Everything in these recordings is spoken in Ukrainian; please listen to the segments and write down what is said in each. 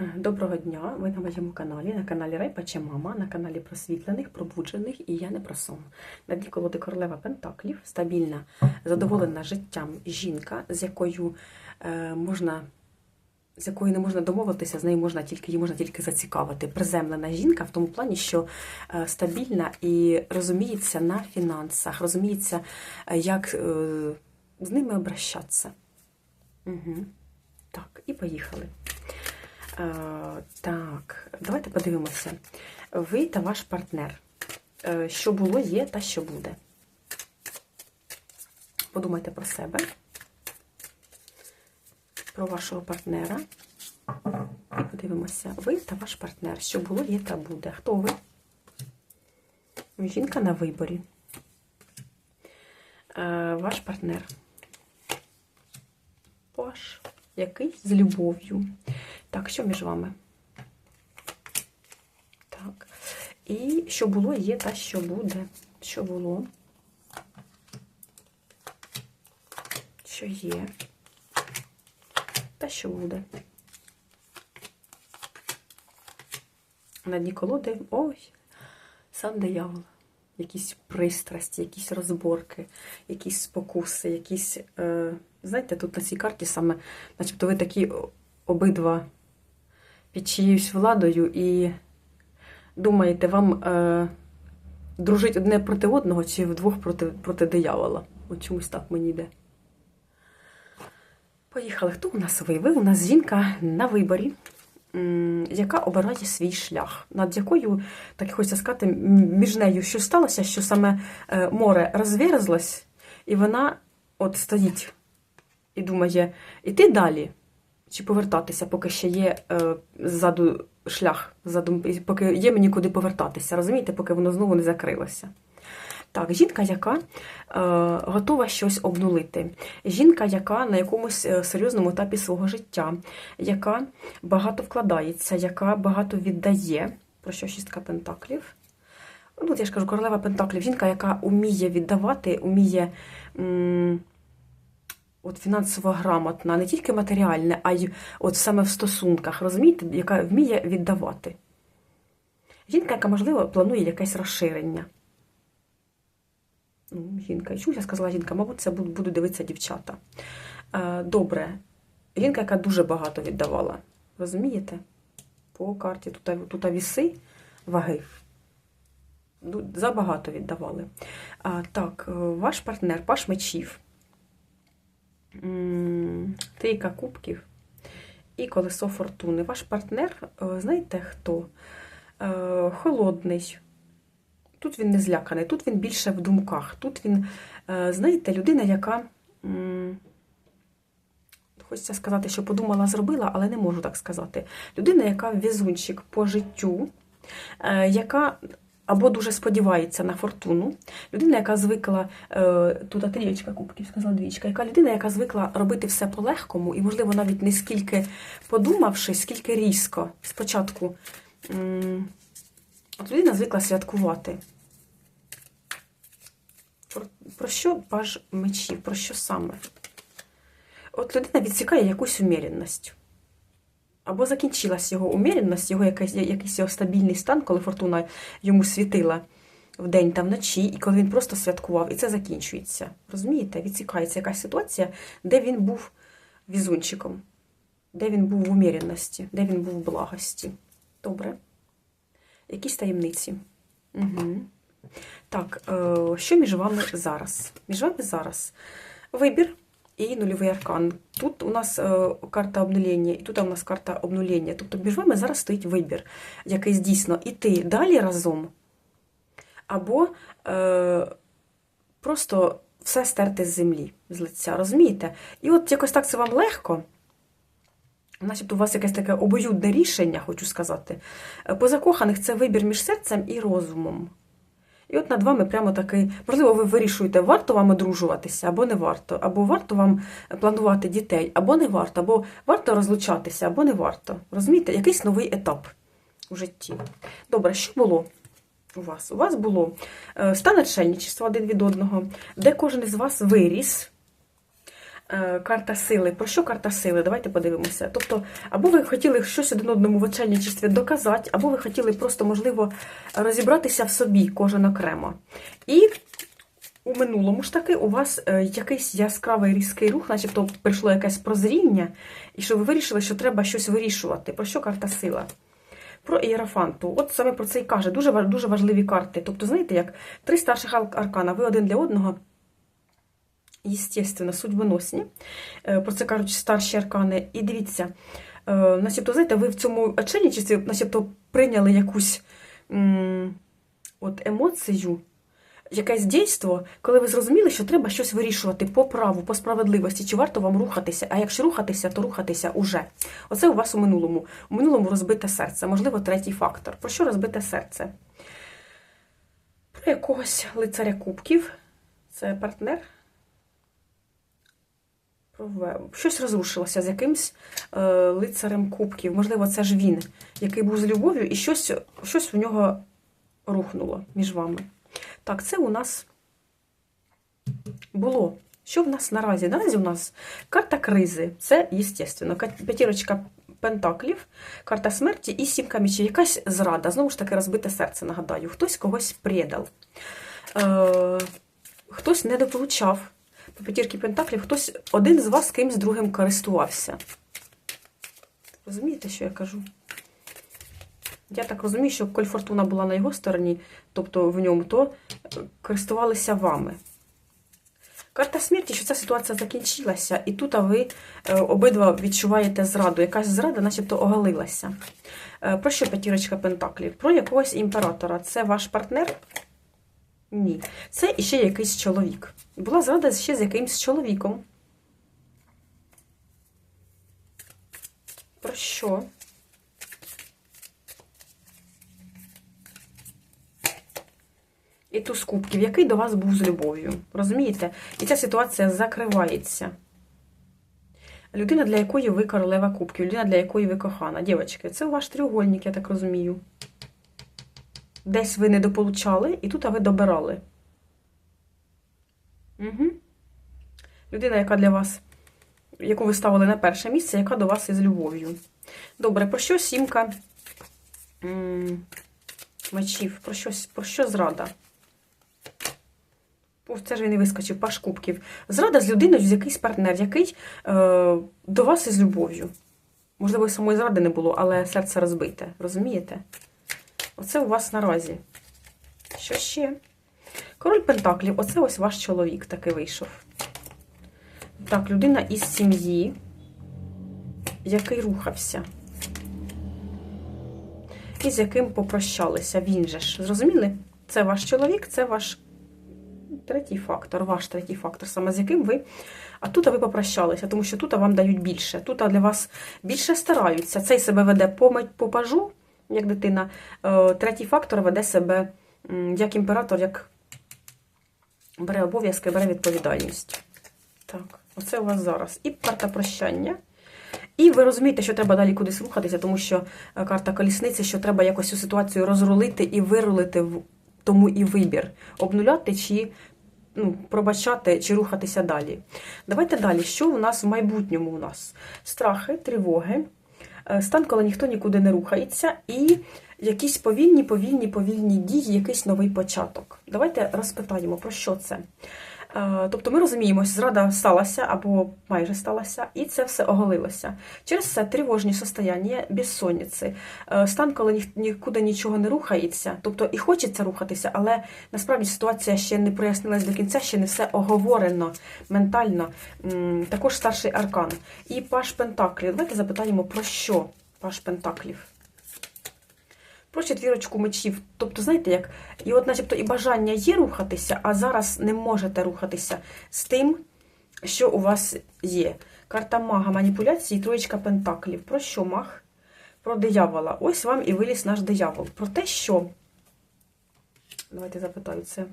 Е, Доброго дня! Ви на моєму каналі, на каналі Райпа чи Мама, на каналі просвітлених, пробуджених і я не про сон. На колоди королева Пентаклів, стабільна, задоволена життям жінка, з якою е, можна. З якою не можна домовитися, з нею можна тільки її можна тільки зацікавити. Приземлена жінка в тому плані, що е, стабільна і розуміється на фінансах, розуміється, е, як з ними обращатися. Угу. Так, і поїхали. Е, так, давайте подивимося. Ви та ваш партнер. Е, що було, є та що буде. Подумайте про себе, про вашого партнера. І подивимося. Ви та ваш партнер. Що було, є та буде. Хто ви? Жінка на виборі. Е, ваш партнер. Ваш. Який з любов'ю. Так, що між вами? Так. І що було, є та що буде. Що було? Що є? Та що буде? На дні колоди. Ой, сам диявол. Якісь пристрасті, якісь розборки, якісь спокуси, якісь. Е, знаєте, тут на цій карті саме, начебто, ви такі обидва під чиюсь владою і думаєте, вам е, дружить одне проти одного чи вдвох проти, проти диявола. От чомусь так мені йде. Поїхали. Хто у нас ви? Ви у нас жінка на виборі, яка обирає свій шлях, над якою, так хочеться сказати, між нею що сталося, що саме е, море розверзлось, і вона от стоїть і думає, іти далі чи повертатися, поки ще є е, ззаду шлях, ззаду, поки є мені куди повертатися, розумієте, поки воно знову не закрилося. Так, жінка, яка е, готова щось обнулити. Жінка, яка на якомусь е, серйозному етапі свого життя, яка багато вкладається, яка багато віддає. Про що шістка пентаклів? Ну, от я ж кажу, королева пентаклів. Жінка, яка вміє віддавати, вміє. М- от фінансово грамотна, не тільки матеріальне, а й от саме в стосунках, розумієте, яка вміє віддавати. Жінка, яка, можливо, планує якесь розширення. Ну, жінка, чому я сказала жінка? Мабуть, це буду дивитися дівчата. Е, Добре. Жінка, яка дуже багато віддавала. Розумієте? По карті тут, тут віси ваги. Ну, Забагато віддавали. А, Так, е, ваш партнер, паш мечів. Трійка кубків і колесо фортуни. Ваш партнер, е, знаєте хто? Е, Холодний. Тут він не зляканий, тут він більше в думках. Тут він, е, знаєте, людина, яка. Хочеться сказати, що подумала, зробила, але не можу так сказати. Людина, яка везунчик по життю, яка або дуже сподівається на фортуну. Людина, яка звикла, е, тут трієчка кубків, сказала двічка, яка людина, яка звикла робити все по-легкому, і, можливо, навіть не скільки подумавши, скільки різко. Спочатку от людина звикла святкувати. Про, що паж мечів? Про що саме? От людина відсікає якусь уміренність. Або закінчилась його уміренність, його якийсь, якийсь його стабільний стан, коли фортуна йому світила вдень та вночі, і коли він просто святкував, і це закінчується. Розумієте? Відсікається якась ситуація, де він був візунчиком, де він був в уміренності, де він був в благості. Добре? Якісь таємниці. Угу. Так, е, що між вами зараз? Між вами зараз вибір і нульовий аркан. Тут у нас карта обнулення, і тут у нас карта обнулення. Тобто між вами зараз стоїть вибір, який дійсно іти далі разом, або е, просто все стерти з землі, з лиця. Розумієте? І от якось так це вам легко. Начебто у вас якесь таке обоюдне рішення, хочу сказати. Е, По закоханих це вибір між серцем і розумом. І от над вами прямо такий, можливо, ви вирішуєте, варто вам одружуватися або не варто, або варто вам планувати дітей, або не варто, або варто розлучатися, або не варто. Розумієте, якийсь новий етап у житті. Добре, що було у вас? У вас було е, стан отшельничества один від одного, де кожен із вас виріс, Карта сили. Про що карта сили? Давайте подивимося. Тобто, або ви хотіли щось один одному в очельничестві доказати, або ви хотіли просто, можливо, розібратися в собі кожен окремо. І у минулому ж таки у вас е, якийсь яскравий різкий рух, начебто прийшло якесь прозріння, і що ви вирішили, що треба щось вирішувати. Про що карта сила? Про ієрофанту. От саме про це і каже. Дуже, дуже важливі карти. Тобто, знаєте, як три старших аркана, ви один для одного. Єстественно, судьбоносні. Е, Про це кажуть старші аркани. І дивіться, е, начебто, знаєте, ви в цьому очельничестві начебто прийняли якусь от емоцію, якесь дійство, коли ви зрозуміли, що треба щось вирішувати по праву, по справедливості, чи варто вам рухатися. А якщо рухатися, то рухатися уже. Оце у вас у минулому. У минулому розбите серце, можливо, третій фактор. Про що розбите серце? Про якогось лицаря кубків. Це партнер. Щось розрушилося з якимсь е, лицарем кубків. Можливо, це ж він, який був з любов'ю, і щось, щось у нього рухнуло між вами. Так, це у нас було. Що в нас наразі? Наразі у нас карта кризи. Це, естественно, п'ятірочка пентаклів, карта смерті і сімка мечів. Якась зрада. Знову ж таки, розбите серце, нагадаю. Хтось когось предав. Е, хтось недополучав. По п'ятірки пентаклів, хтось один з вас кимсь другим користувався. Розумієте, що я кажу? Я так розумію, що коль фортуна була на його стороні, тобто в ньому, то е, користувалися вами. Карта смерті, що ця ситуація закінчилася, і тут ви е, обидва відчуваєте зраду. Якась зрада, начебто, оголилася. Е, Про що п'ятірочка пентаклів? Про якогось імператора. Це ваш партнер? Ні. Це іще якийсь чоловік. Була зрада ще з якимсь чоловіком. Про що? І туз кубків, який до вас був з любов'ю. Розумієте? І ця ситуація закривається. Людина, для якої ви королева кубків, людина, для якої ви кохана. Дівчатки, це ваш треугольник, я так розумію. Десь ви недополучали, і тут а ви добирали. Угу. Людина, яка для вас, яку ви ставили на перше місце, яка до вас із любов'ю. Добре, про що сімка мечів? Про що, про що зрада? О, це ж він і вискочив, паш кубків. Зрада з людиною, з якийсь партнер, який е, до вас із любов'ю. Можливо, і самої зради не було, але серце розбите. Розумієте? Оце у вас наразі. Що ще? Король Пентаклів, оце ось ваш чоловік такий вийшов. Так, людина із сім'ї, який рухався. І з яким попрощалися. Він же ж. Зрозуміли? Це ваш чоловік, це ваш третій фактор, ваш третій фактор, саме з яким ви. А тут ви попрощалися, тому що тут вам дають більше. Тут для вас більше стараються. Цей себе веде по, пажу, як дитина. Е, Третій фактор веде себе як імператор, як бере обов'язки, бере відповідальність. Так, оце у вас зараз. І карта прощання. І ви розумієте, що треба далі кудись рухатися, тому що е, карта колісниці, що треба якось цю ситуацію розрулити і вирулити в тому і вибір. Обнуляти чи ну, пробачати, чи рухатися далі. Давайте далі. Що у нас в майбутньому у нас? Страхи, тривоги, стан, коли ніхто нікуди не рухається, і якісь повільні, повільні, повільні дії, якийсь новий початок. Давайте розпитаємо, про що це. Е, Тобто ми розуміємо, що зрада сталася або майже сталася, і це все оголилося. Через це тривожні состояння, безсонниці, е, стан, коли ні- нікуди нічого не рухається, тобто і хочеться рухатися, але насправді ситуація ще не прояснилась до кінця, ще не все оговорено ментально. Також старший аркан. І Паш Пентаклів. Давайте запитаємо, про що Паш Пентаклів? Про четвірочку мечів. Тобто, знаєте, як і от, начебто, і бажання є рухатися, а зараз не можете рухатися з тим, що у вас є. Карта мага, маніпуляції, троєчка пентаклів. Про що маг? Про диявола. Ось вам і виліз наш диявол. Про те, що. Давайте запитаю це.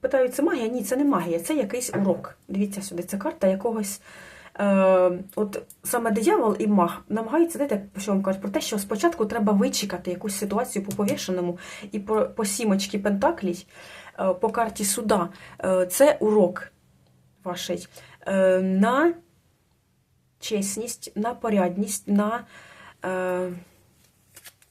Питаю, це магія? Ні, це не магія, це якийсь урок. Дивіться сюди, це карта якогось. Е, от саме диявол і маг намагаються, знаєте, що вам кажуть, про те, що спочатку треба вичекати якусь ситуацію по повішеному і по, по сімочці пентаклій, е, по карті суда. Е, це урок. ваший е, на чесність, на порядність, на е,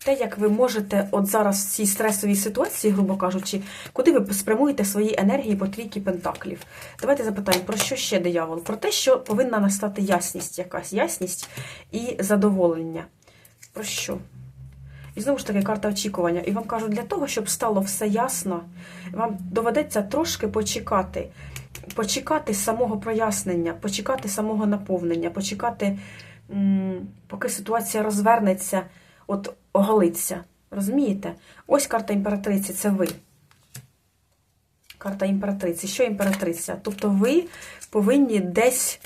те, як ви можете от зараз в цій стресовій ситуації, грубо кажучи, куди ви спрямуєте свої енергії по трійки пентаклів. Давайте запитаємо, про що ще диявол? Про те, що повинна настати ясність, якась ясність і задоволення. Про що? І знову ж таки, карта очікування. І вам кажуть, для того, щоб стало все ясно, вам доведеться трошки почекати. Почекати самого прояснення, почекати самого наповнення, почекати, поки ситуація розвернеться, от оголиться. Розумієте? Ось карта імператриці це ви. Карта імператриці. Що імператриця? Тобто ви повинні десь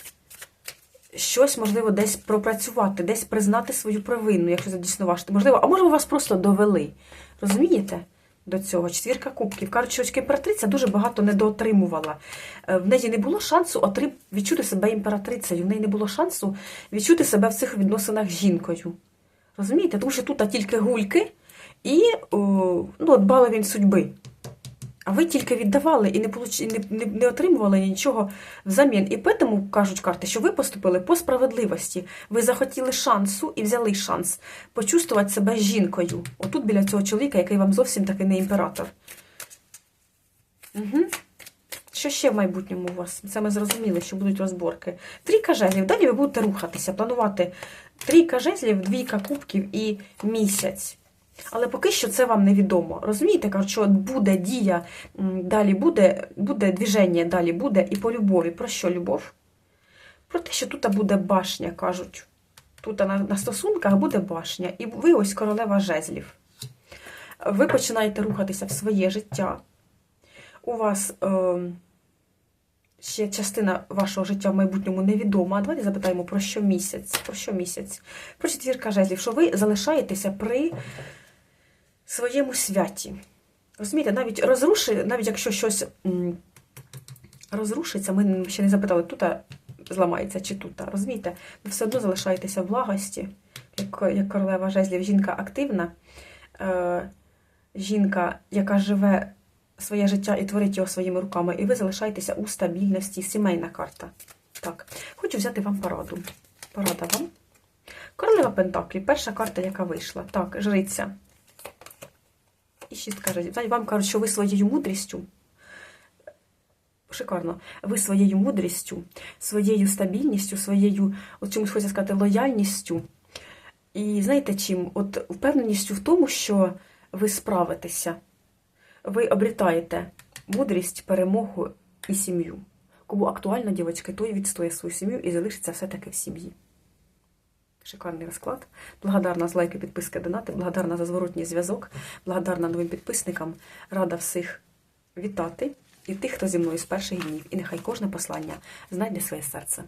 щось, можливо, десь пропрацювати, десь признати свою провину, якщо це дійсно ваше. Можливо, а може, вас просто довели. Розумієте? До цього четвірка кубків. Кажуть, імператриця дуже багато недоотримувала. Е, В неї не було шансу отрим... відчути себе імператрицею. В неї не було шансу відчути себе в цих відносинах з жінкою. Розумієте? Тому що тут тільки гульки і о, ну, от баловень судьби. А ви тільки віддавали і не получ... не, не, не отримували нічого взамін. І тому кажуть карти, що ви поступили по справедливості. Ви захотіли шансу і взяли шанс почувствувати себе жінкою. Отут біля цього чоловіка, який вам зовсім таки не імператор. Угу. Що ще в майбутньому у вас? Це ми зрозуміли, що будуть розборки. Трійка жезлів. Далі ви будете рухатися, планувати трійка жезлів, двійка кубків і місяць. Але поки що це вам невідомо. Розумієте, кажуть, що буде дія, далі буде, буде движення, далі буде і по любові. Про що любов? Про те, що тут буде башня, кажуть. Тут на, стосунках буде башня. І ви ось королева жезлів. Ви починаєте рухатися в своє життя. У вас е, ще частина вашого життя в майбутньому невідома. Давайте запитаємо, про що місяць? Про що місяць? Про четвірка жезлів, що ви залишаєтеся при своєму святі. Розумієте, навіть розруши, навіть якщо щось розрушиться, ми ще не запитали, тут зламається чи тут. Розумієте, ви все одно залишаєтеся в благості, як, як королева жезлів, жінка активна, е, жінка, яка живе своє життя і творить його своїми руками, і ви залишаєтеся у стабільності, сімейна карта. Так, хочу взяти вам пораду. Порада вам. Королева Пентаклі, перша карта, яка вийшла. Так, жриця. І шістка. Знаєте, Вам кажуть, що ви своєю мудрістю. Шикарно, ви своєю мудрістю, своєю стабільністю, своєю, от чомусь хочеться сказати, лояльністю. І знаєте чим? От впевненістю в тому, що ви справитеся. Ви обрітаєте мудрість, перемогу і сім'ю. Кому актуально, дівчатки, той відстоє свою сім'ю і залишиться все-таки в сім'ї. Шикарний розклад. Благодарна за лайки, підписки, донати, благодарна за зворотній зв'язок, благодарна новим підписникам. Рада всіх вітати і тих, хто зі мною з перших днів. І нехай кожне послання знайде своє серце.